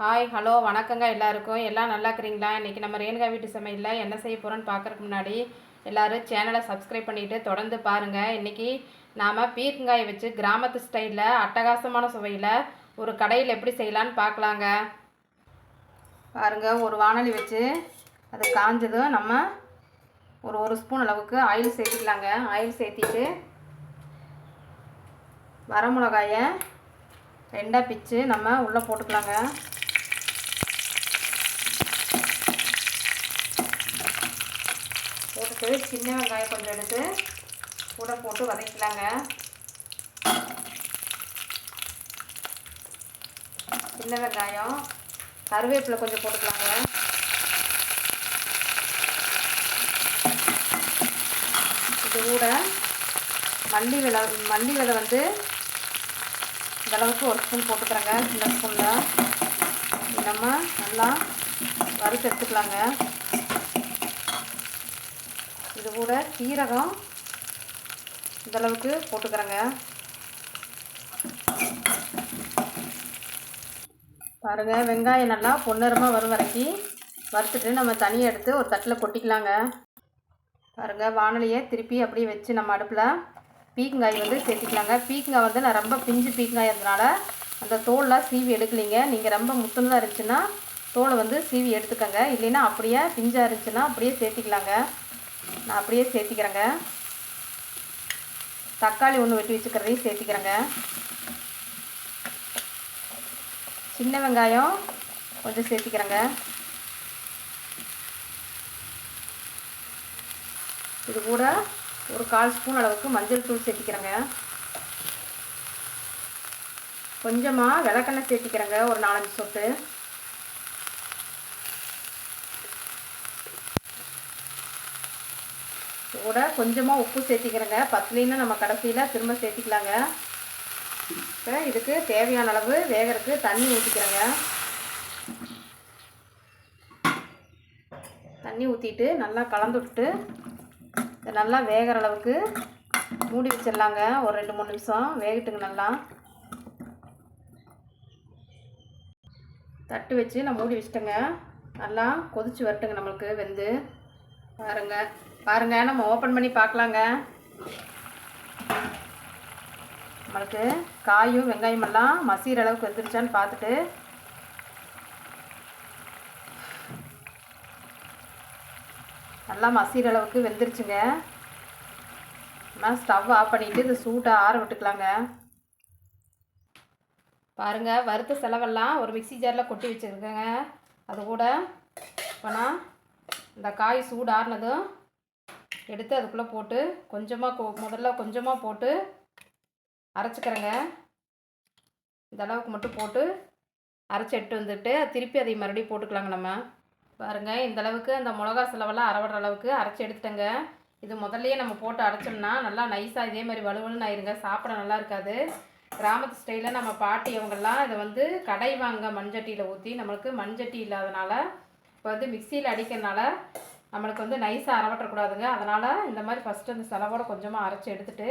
Hi hello வணக்கங்க எல்லாருக்கும். எல்லாம் நல்லா இருக்கிறீங்களா இன்றைக்கி நம்ம ரேணுகா வீட்டு சமையலில் என்ன செய்ய போகிறோன்னு பார்க்குறக்கு முன்னாடி எல்லோரும் சேனலை சப்ஸ்கிரைப் பண்ணிவிட்டு தொடர்ந்து பாருங்கள் இன்றைக்கி நாம் பீர்க்கங்காயை வச்சு கிராமத்து ஸ்டைலில் அட்டகாசமான சுவையில் ஒரு கடையில் எப்படி செய்யலான்னு பார்க்கலாங்க பாருங்கள் ஒரு வானொலி வச்சு அது காஞ்சதும் நம்ம ஒரு ஒரு ஸ்பூன் அளவுக்கு ஆயில் சேர்த்துக்கலாங்க. ஆயில் சேர்த்திட்டு வரமிளகாயை ரெண்டாக பிச்சு நம்ம உள்ளே போட்டுக்கலாங்க. போட்டுட்டு சின்ன வெங்காயம் கொஞ்சம் எடுத்து கூட போட்டு வதக்கலாங்க சின்ன வெங்காயம் கருவேப்பிலை கொஞ்சம் போட்டுக்கலாங்க. இது கூட மல்லி விலை மல்லி விலை வந்து இந்தளவுக்கு ஒரு ஸ்பூன் போட்டுக்கிறேங்க சின்ன ஸ்பூனில். நம்ம நல்லா வறுத்து எடுத்துக்கலாங்க. இது கூட சீரகம் இந்தளவுக்கு போட்டுக்கிறேங்க. பாருங்கள் வெங்காயம் நல்லா பொன்னிறமாக வரும் வரைக்கும் வறுத்துட்டு நம்ம தனியாக எடுத்து ஒரு தட்டில் கொட்டிக்கலாங்க. பாருங்கள் வானொலியை திருப்பி அப்படியே வச்சு நம்ம அடுப்பில் பீக்கங்காய் வந்து சேர்த்திக்கலாங்க. பீக்கங்காய் வந்து நான் ரொம்ப பிஞ்சு பீக்கங்காய் இருந்தனால அந்த தோலெலாம் சீவி எடுக்கலிங்க. நீங்கள் ரொம்ப முத்துனதாக இருந்துச்சுன்னா தோலை வந்து சீவி எடுத்துக்கோங்க. இல்லைன்னா அப்படியே பிஞ்சாக இருந்துச்சுன்னா அப்படியே சேர்த்திக்கலாங்க. நான் அப்படியே சேர்த்திக்கிறேங்க. தக்காளி ஒன்று வெட்டி வச்சுக்கிறதையும் சேர்த்திக்கிறேங்க. சின்ன வெங்காயம் கொஞ்சம் சேர்த்திக்கிறேங்க. இது கூட ஒரு கால் ஸ்பூன் அளவுக்கு மஞ்சள் தூள் சேர்த்திக்கிறேங்க. கொஞ்சமாக விளக்கெண்ணெய் சேர்த்திக்கிறேங்க ஒரு நாலஞ்சு சொட்டு. கூட கொஞ்சமாக உப்பு சேர்த்திக்கிறேங்க. பத்துலின்னா நம்ம கடைசியில் திரும்ப சேர்த்திக்கலாங்க. இப்போ இதுக்கு தேவையான அளவு வேகிறதுக்கு தண்ணி ஊற்றிக்கிறேங்க தண்ணி ஊற்றிட்டு நல்லா கலந்து விட்டு நல்லா வேகிற அளவுக்கு மூடி வச்சிடலாங்க. ஒரு ரெண்டு மூணு நிமிஷம் வேகட்டுங்க நல்லா. தட்டு வச்சு நான் மூடி வச்சிட்டேங்க. நல்லா கொதிச்சு வரட்டுங்க நம்மளுக்கு வெந்து. பாருங்கள் பாருங்க நம்ம ஓப்பன் பண்ணி பார்க்கலாங்க. நம்மளுக்கு காயும் வெங்காயமெல்லாம் மசீர அளவுக்கு வந்துருச்சான்னு பார்த்துட்டு. நல்லா மசீர அளவுக்கு வெந்துருச்சுங்க. நான் ஸ்டவ் ஆஃப் பண்ணிவிட்டு இந்த சூட்டை ஆற விட்டுக்கலாங்க. பாருங்கள் வறுத்த செலவெல்லாம் ஒரு மிக்சி ஜாரில் கொட்டி வச்சுருக்கேங்க. அது கூட இப்போ நான் இந்த காய் சூடு ஆறினதும் எடுத்து அதுக்குள்ளே போட்டு கொஞ்சமாக முதல்ல கொஞ்சமாக போட்டு அரைச்சிக்கிறேங்க. இந்த அளவுக்கு மட்டும் போட்டு அரைச்சி எடுத்து வந்துட்டு திருப்பி அதை மறுபடியும் போட்டுக்கலாங்க நம்ம. பாருங்கள் இந்த அளவுக்கு அந்த மிளகா செலவெல்லாம் அரைவிடுற அளவுக்கு அரைச்சி எடுத்துட்டேங்க. இது முதல்லையே நம்ம போட்டு அரைச்சோம்னா நல்லா நைஸாக இதே மாதிரி வலுவலுன்னு ஆயிருங்க. சாப்பிட நல்லா இருக்காது. கிராமத்து ஸ்டைலில் நம்ம பாட்டி அவங்கெல்லாம் இதை வந்து கடை வாங்க மண்சட்டியில் ஊற்றி நம்மளுக்கு மண்சட்டி இல்லாதனால இப்போ வந்து மிக்சியில் அடிக்கிறதுனால நம்மளுக்கு வந்து நைஸாக அறவட்டக்கூடாதுங்க அதனால் இந்த மாதிரி ஃபஸ்ட்டு அந்த செலவோட கொஞ்சமாக அரைச்சி எடுத்துகிட்டு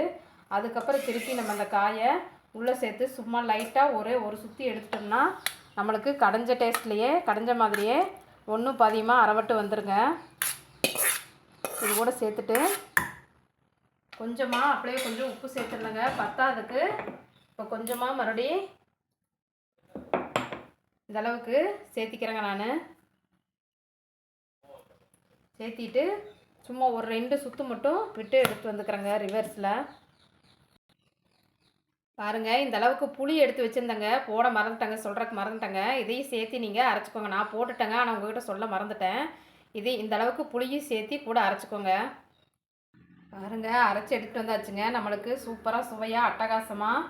அதுக்கப்புறம் திருப்பி நம்ம அந்த காயை உள்ளே சேர்த்து சும்மா லைட்டாக ஒரே ஒரு சுற்றி எடுத்துட்டோம்னா நம்மளுக்கு கடைஞ்ச டேஸ்ட்லேயே கடைஞ்ச மாதிரியே ஒன்றும் பதியமாக அறவட்டு வந்துடுங்க இது கூட சேர்த்துட்டு கொஞ்சமாக அப்படியே கொஞ்சம் உப்பு சேர்த்துருந்தேங்க பத்தாததுக்கு இப்போ கொஞ்சமாக மறுபடி இந்தளவுக்கு சேர்த்திக்கிறேங்க நான். சேர்த்திட்டு சும்மா ஒரு ரெண்டு சுற்று மட்டும் விட்டு எடுத்து வந்துக்கிறேங்க ரிவர்ஸில் பாருங்கள் இந்த அளவுக்கு புளி எடுத்து வச்சுருந்தேங்க. போட மறந்துட்டேங்க சொல்கிறக்கு மறந்துட்டேங்க. இதையும் சேர்த்து நீங்கள் அரைச்சிக்கோங்க. நான் போட்டுட்டேங்க ஆனால் உங்கள்கிட்ட சொல்ல மறந்துட்டேன். இது இந்த அளவுக்கு புளியும் சேர்த்து கூட அரைச்சிக்கோங்க. பாருங்கள் அரைச்சி எடுத்துகிட்டு வந்தாச்சுங்க. நம்மளுக்கு சூப்பராக சுவையாக அட்டகாசமாக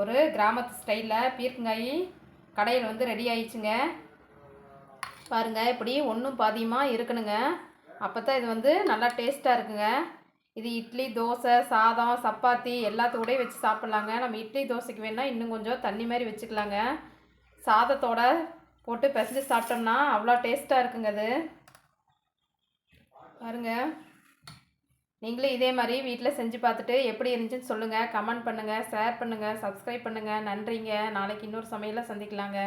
ஒரு கிராமத்து ஸ்டைலில் பீர்க்கங்காய் கடையில் வந்து ரெடி ஆயிடுச்சுங்க. பாருங்கள் இப்படி ஒன்றும் பாதியமாக இருக்கணுங்க. அப்போ தான் இது வந்து நல்லா டேஸ்ட்டாக இருக்குங்க. இது இட்லி தோசை சாதம் சப்பாத்தி எல்லாத்துக்கூடயும் வச்சு சாப்பிட்லாங்க. நம்ம இட்லி தோசைக்கு வேணால் இன்னும் கொஞ்சம் தண்ணி மாதிரி வச்சுக்கலாங்க. சாதத்தோட போட்டு பிசைஞ்சு சாப்பிட்டோம்னா அவ்வளோ டேஸ்ட்டாக இருக்குங்க அது. பாருங்கள் நீங்களும் இதே மாதிரி வீட்டில் செஞ்சு பார்த்துட்டு எப்படி இருந்துச்சுன்னு சொல்லுங்கள் கமெண்ட் பண்ணுங்கள் ஷேர் பண்ணுங்கள் சப்ஸ்கிரைப் பண்ணுங்கள் நன்றிங்க. நாளைக்கு இன்னொரு சமையலில் சந்திக்கலாங்க.